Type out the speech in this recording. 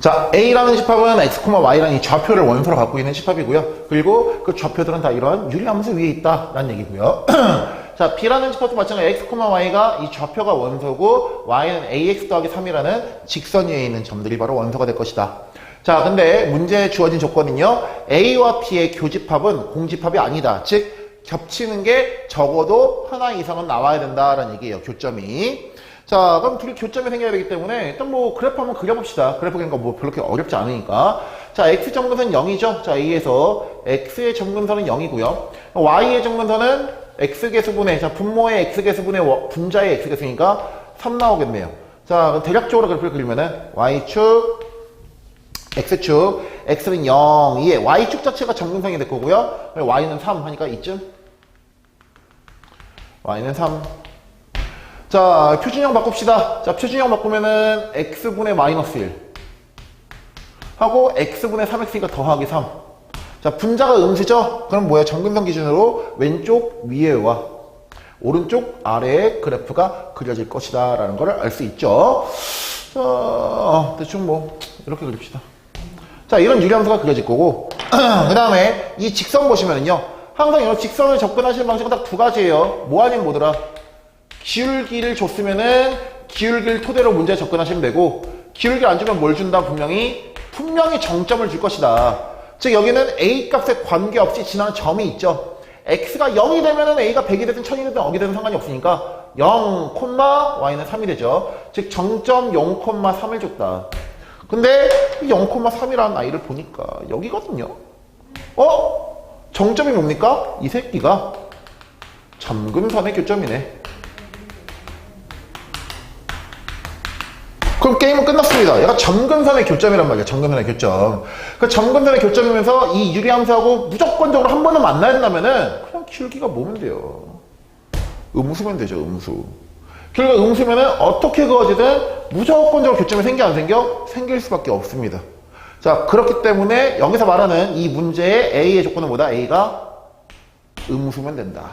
자, A라는 집합은 X, Y라는 이 좌표를 원소로 갖고 있는 집합이고요. 그리고 그 좌표들은 다 이런 유리함수 위에 있다라는 얘기고요. 자, B라는 집합도 마찬가지로 X, Y가 이 좌표가 원소고 Y는 AX 더하기 3이라는 직선 위에 있는 점들이 바로 원소가 될 것이다. 자, 근데 문제에 주어진 조건은요. A와 B의 교집합은 공집합이 아니다. 즉, 겹치는 게 적어도 하나 이상은 나와야 된다라는 얘기예요. 교점이. 자, 그럼 둘이 교점이 생겨야 되기 때문에 일단 뭐 그래프 한번 그려봅시다. 그래프 그리는 거뭐 별로 그렇게 어렵지 않으니까. 자, x 점근선은 0이죠. 자, A에서 x의 점근선은 0이고요. y의 점근선은 x 개수분의 자 분모의 x 개수분의 워- 분자의 x 개수니까 3 나오겠네요. 자, 그럼 대략적으로 그래프를 그리면은 y축 x축 x는 0, 2에 y축 자체가 점근선이 될 거고요. y는 3 하니까 이쯤 y는 3 자, 표준형 바꿉시다. 자, 표준형 바꾸면은 x분의 마이너스 1 하고 x분의 3x니까 더하기 3. 자, 분자가 음수죠? 그럼 뭐야? 정근선 기준으로 왼쪽 위에와 오른쪽 아래의 그래프가 그려질 것이다 라는 걸 알 수 있죠. 자, 대충 뭐 이렇게 그립시다. 자, 이런 유리함수가 그려질 거고 그 다음에 이 직선 보시면은요. 항상 이런 직선을 접근하시는 방식은 딱 두 가지예요. 뭐 아니면 뭐더라? 기울기를 줬으면은 기울기를 토대로 문제에 접근하시면 되고 기울기 안 주면 뭘 준다 분명히? 분명히 정점을 줄 것이다. 즉 여기는 a 값에 관계없이 지나는 점이 있죠. X가 0이 되면은 a가 100이 되든 1000이 되든 억이 되든 상관이 없으니까 0, y는 3이 되죠. 즉 정점 0, 3을 줬다. 근데 이 0, 3이라는 아이를 보니까 여기거든요. 어? 정점이 뭡니까? 이 새끼가 점근선의 교점이네 그럼 게임은 끝났습니다. 얘가 점근선의 교점이란 말이야. 점근선의 교점. 그 점근선의 교점이면서 이 유리함수하고 무조건적으로 한 번은 만나야 된다면은 그냥 기울기가 뭐면 돼요. 음수면 되죠. 음수. 기울기가 음수면은 어떻게 그어지든 무조건적으로 교점이 생겨 안 생겨? 생길 수밖에 없습니다. 자 그렇기 때문에 여기서 말하는 이 문제의 A의 조건은 뭐다? A가 음수면 된다.